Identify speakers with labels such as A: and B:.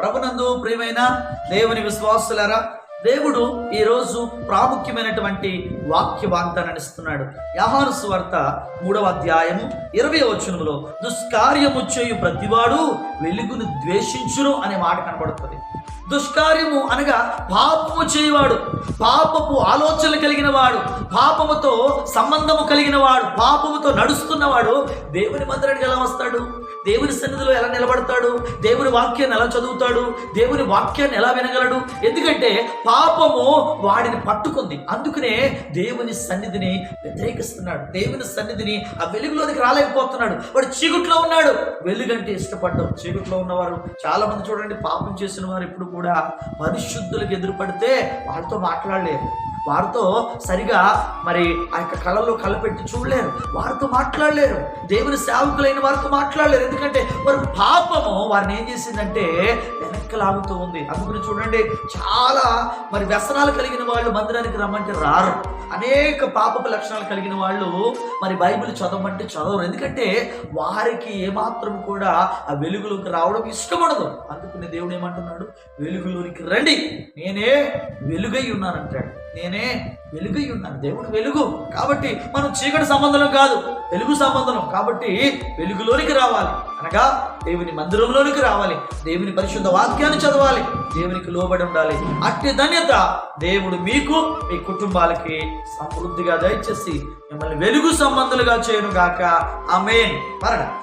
A: ప్రభునందు ప్రియమైన దేవుని విశ్వాసులారా దేవుడు ఈ రోజు ప్రాముఖ్యమైనటువంటి వాక్య వాగ్దానాన్ని ఇస్తున్నాడు యహాను సువార్త మూడవ అధ్యాయము ఇరవై వచనంలో దుష్కార్యము చేయు ప్రతివాడు వెలుగును ద్వేషించును అనే మాట కనబడుతుంది. దుష్కార్యము అనగా పాపము చేయవాడు పాపపు ఆలోచనలు కలిగిన వాడు పాపముతో సంబంధము కలిగిన వాడు పాపముతో నడుస్తున్నవాడు దేవుని మందిరానికి ఎలా వస్తాడు? దేవుని సన్నిధిలో ఎలా నిలబడతాడు? దేవుని వాక్యాన్ని ఎలా చదువుతాడు? దేవుని వాక్యాన్ని ఎలా వినగలడు? ఎందుకంటే పాపము వాడిని పట్టుకుంది. అందుకనే దేవుని సన్నిధిని వ్యతిరేకిస్తున్నాడు. దేవుని సన్నిధిని ఆ వెలుగులోనికి రాలేకపోతున్నాడు. వాడు చీకట్లో ఉన్నాడు. వెలుగంటే ఇష్టపడ్డాం. చీకట్లో ఉన్నవారు చాలా మంది చూడండి పాపం చేసిన వారు ఇప్పుడు కూడా పరిశుద్ధులకు ఎదురుపడితే వాళ్ళతో మాట్లాడలేరు. వారితో సరిగా మరి ఆ యొక్క కళలో కలపెట్టి చూడలేరు. వారితో మాట్లాడలేరు. దేవుని సేవకులైన వారితో మాట్లాడలేరు. ఎందుకంటే వారి పాపము వారిని ఏం చేసిందంటే వెనక్కి లాగుతూ ఉంది. అందుకని చూడండి చాలా మరి వ్యసనాలు కలిగిన వాళ్ళు మందిరానికి రమ్మంటే రారు. అనేక పాపపు లక్షణాలు కలిగిన వాళ్ళు మరి బైబిల్ చదవమంటే చదవరు. ఎందుకంటే వారికి ఏమాత్రం కూడా ఆ వెలుగులోకి రావడం ఇష్టపడదు అందుకని దేవుడు ఏమంటున్నాడు? వెలుగులోనికి రండి. నేనే వెలుగై ఉన్నానంటాడు. నేనే వెలుగు ఉన్నాను. దేవుడు వెలుగు. కాబట్టి మనం చీకటి సంబంధం కాదు వెలుగు సంబంధం కాబట్టి వెలుగులోనికి రావాలి. అనగా దేవుని మందిరంలోనికి రావాలి. దేవుని పరిశుద్ధ వాక్యాన్ని చదవాలి. దేవునికి లోబడి ఉండాలి. అట్టి ధన్యత దేవుడు మీకు మీ కుటుంబాలకి సమృద్ధిగా దయచేసి మిమ్మల్ని వెలుగు సంబంధులుగా చేయను గాక ఆమెన్. మరణ